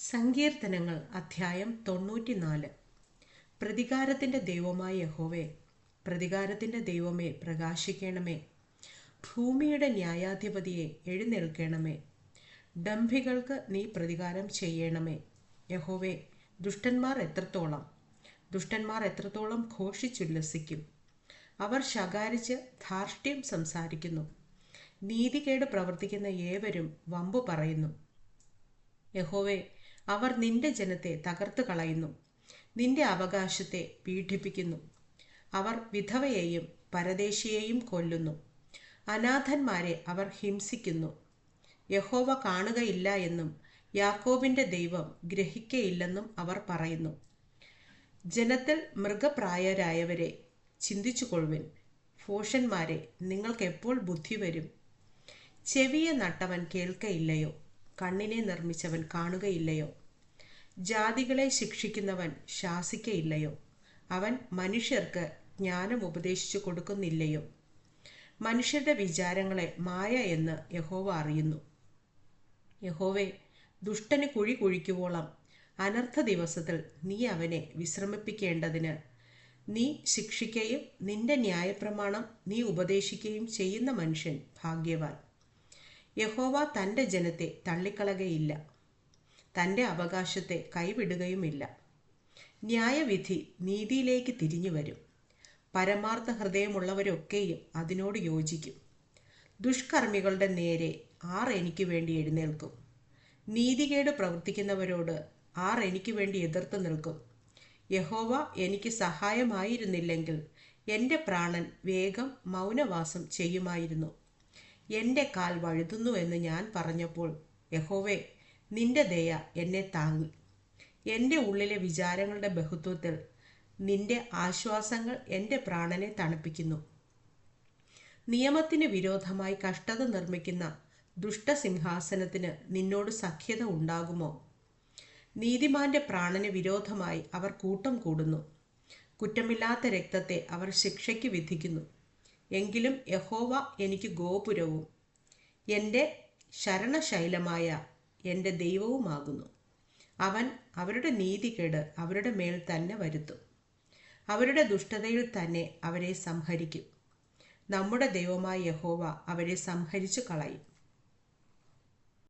സങ്കീർത്തനങ്ങൾ അധ്യായം തൊണ്ണൂറ്റിനാല്. പ്രതികാരത്തിന്റെ ദൈവമായ യഹോവേ പ്രതികാരത്തിന്റെ ദൈവമേ പ്രകാശിക്കണമേ. ഭൂമിയുടെ ന്യായാധിപതിയെ എഴുന്നേൽക്കണമേ. ഡംഭികൾക്ക് നീ പ്രതികാരം ചെയ്യണമേ. യഹോവേ ദുഷ്ടന്മാർ എത്രത്തോളം? ദുഷ്ടന്മാർ എത്രത്തോളം ഘോഷിച്ചുല്ലസിക്കും? അവർ ശകാരിച്ച് ധാർഷ്ട്യം സംസാരിക്കുന്നു. നീതികേട് പ്രവർത്തിക്കുന്ന ഏവരും വമ്പു പറയുന്നു. യഹോവേ അവർ നിന്റെ ജനത്തെ തകർത്തു കളയുന്നു. നിന്റെ അവകാശത്തെ പീഡിപ്പിക്കുന്നു. അവർ വിധവയെയും പരദേശിയെയും കൊല്ലുന്നു. അനാഥന്മാരെ അവർ ഹിംസിക്കുന്നു. യഹോവ കാണുകയില്ല എന്നും യാക്കോബിന്റെ ദൈവം ഗ്രഹിക്കയില്ലെന്നും അവർ പറയുന്നു. ജനത്തിൽ മൃഗപ്രായരായവരെ ചിന്തിച്ചുകൊള്ളുവിൻ. ഭൂഷന്മാരെ നിങ്ങൾക്ക് എപ്പോൾ ബുദ്ധി വരും? ചെവിയെ നട്ടവൻ കേൾക്കയില്ലയോ? കണ്ണിനെ നിർമ്മിച്ചവൻ കാണുകയില്ലയോ? ജാതികളെ ശിക്ഷിക്കുന്നവൻ ശാസിക്കയില്ലയോ? അവൻ മനുഷ്യർക്ക് ജ്ഞാനം ഉപദേശിച്ചു കൊടുക്കുന്നില്ലയോ? മനുഷ്യരുടെ വിചാരങ്ങളെ മായ എന്ന് യഹോവ അറിയുന്നു. യഹോവേ ദുഷ്ടന് കുഴി കുഴിക്കുവോളം അനർത്ഥ ദിവസത്തിൽ നീ അവനെ വിശ്രമിപ്പിക്കേണ്ടതിന് നീ ശിക്ഷിക്കുകയും നിന്റെ ന്യായപ്രമാണം നീ ഉപദേശിക്കുകയും ചെയ്യുന്ന മനുഷ്യൻ ഭാഗ്യവാൻ. യഹോവ തന്റെ ജനത്തെ തള്ളിക്കളകയില്ല. തന്റെ അവകാശത്തെ കൈവിടുകയുമില്ല. ന്യായവിധി നീതിയിലേക്ക് തിരിഞ്ഞു വരും. പരമാർത്ഥ ഹൃദയമുള്ളവരൊക്കെയും അതിനോട് യോജിക്കും. ദുഷ്കർമ്മികളുടെ നേരെ ആർ എനിക്ക് വേണ്ടി എഴുന്നേൽക്കും. നീതികേട് പ്രവർത്തിക്കുന്നവരോട് ആർ എനിക്ക് വേണ്ടി എതിർത്ത് നിൽക്കും. യഹോവ എനിക്ക് സഹായമായിരുന്നില്ലെങ്കിൽ എന്റെ പ്രാണൻ വേഗം മൗനവാസം ചെയ്യുമായിരുന്നു. എന്റെ കാൽ വഴുതുന്നു എന്ന് ഞാൻ പറഞ്ഞപ്പോൾ യഹോവേ നിന്റെ ദയ എന്നെ താങ്ങി. എന്റെ ഉള്ളിലെ വിചാരങ്ങളുടെ ബഹുത്വത്തിൽ നിന്റെ ആശ്വാസങ്ങൾ എന്റെ പ്രാണനെ തണുപ്പിക്കുന്നു. നിയമത്തിന് വിരോധമായി കഷ്ടത നിർമ്മിക്കുന്ന ദുഷ്ടസിംഹാസനത്തിന് നിന്നോട് സഖ്യത ഉണ്ടാകുമോ? നീതിമാന്റെ പ്രാണന് വിരോധമായി അവർ കൂട്ടം കൂടുന്നു. കുറ്റമില്ലാത്ത രക്തത്തെ അവർ ശിക്ഷയ്ക്ക് വിധിക്കുന്നു. എങ്കിലും യഹോവ എനിക്ക് ഗോപുരവും. എന്റെ ശരണശൈലമായ എന്റെ ദൈവവുമാകുന്നു. അവൻ അവരുടെ നീതികേട് അവരുടെ മേൽ തന്നെ വരുത്തും. അവരുടെ ദുഷ്ടതയിൽ തന്നെ അവരെ സംഹരിക്കും. നമ്മുടെ ദൈവമായ യഹോവ അവരെ സംഹരിച്ചു കളയും.